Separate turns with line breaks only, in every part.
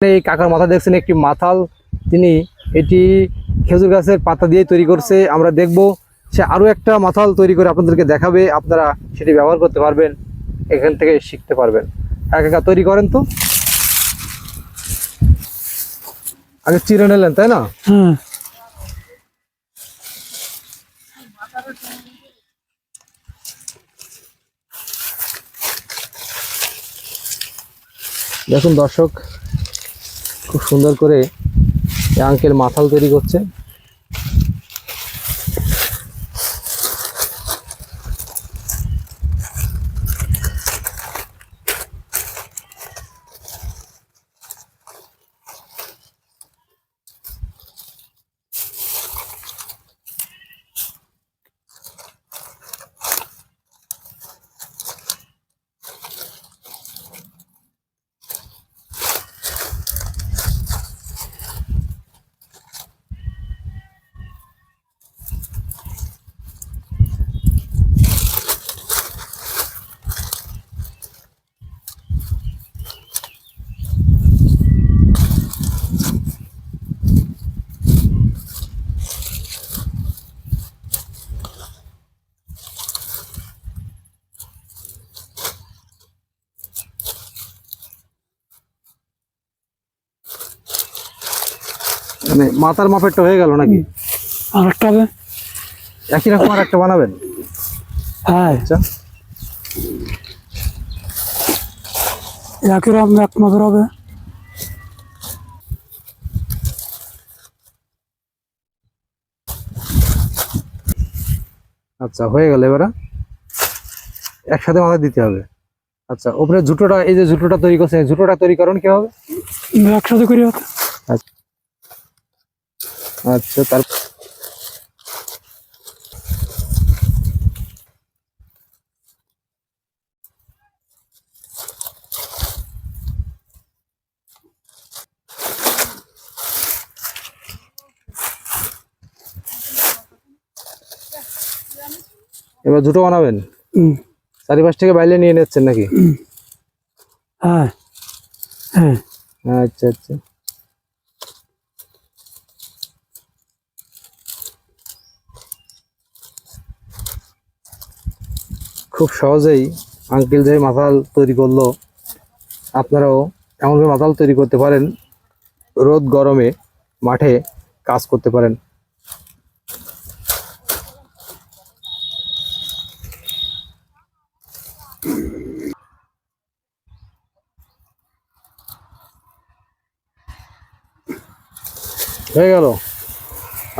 এই কাকার মাথা দেখছেন একটি মাথাল। তিনি এটি খেজুর গাছের পাতা দিয়ে তৈরি করছে। আমরা দেখব সে আরও একটা মাথাল তৈরি করে আপনাদেরকে দেখাবে। আপনারা সেটি ব্যবহার করতে পারবেন এখান থেকে শিখতে পারবেন। কাকা তৈরি করেন তো। আগে চিরে নিলেন তাই না? দেখুন দর্শক খুব সুন্দর করে আঙ্কেল মাথাল তৈরি করছে। মানে মাথার মাপেরটা হয়ে গেল নাকি?
আর একটা হবে।
একই রকম আর একটা বানাবেন?
হ্যাঁ।
আচ্ছা।
একই রকম এক মাপের হবে।
আচ্ছা হয়ে গেল এবারে। একসাথে মাথা দিতে হবে। আচ্ছা ওপরে জুটোটা এই যে জুটোটা তৈরি করছে জুটোটা তৈরি করেন কি হবে
একসাথে করি হবে
আচ্ছা তার এবার জুটো বানাবেন?
হুম,
চারিপাশ থেকে বাইরে নিয়ে নিচ্ছেন নাকি?
হ্যাঁ। হ্যাঁ।
আচ্ছা আচ্ছা। খুব সহজেই আঙ্কেল যে মাথাল তৈরি করল, আপনারাও এমনভাবে মাথাল তৈরি করতে পারেন, রোদ গরমে মাঠে কাজ করতে পারেন। হয়ে গেল।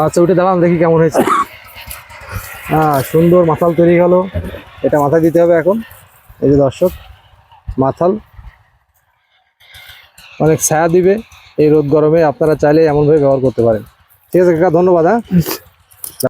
আচ্ছা উঠে দাঁড়ান, দেখি কেমন হয়েছে। হ্যাঁ সুন্দর মাথাল তৈরি হলো। এটা মাথায় দিতে হবে এখন। এই যে দর্শক, মাথাল। অনেক ছায়া দিবে। এই রোদ গরমে আপনারা চাইলে এমনভাবে ব্যবহার করতে পারেন। ঠিক আছে, কাকা, ধন্যবাদ হ্যাঁ?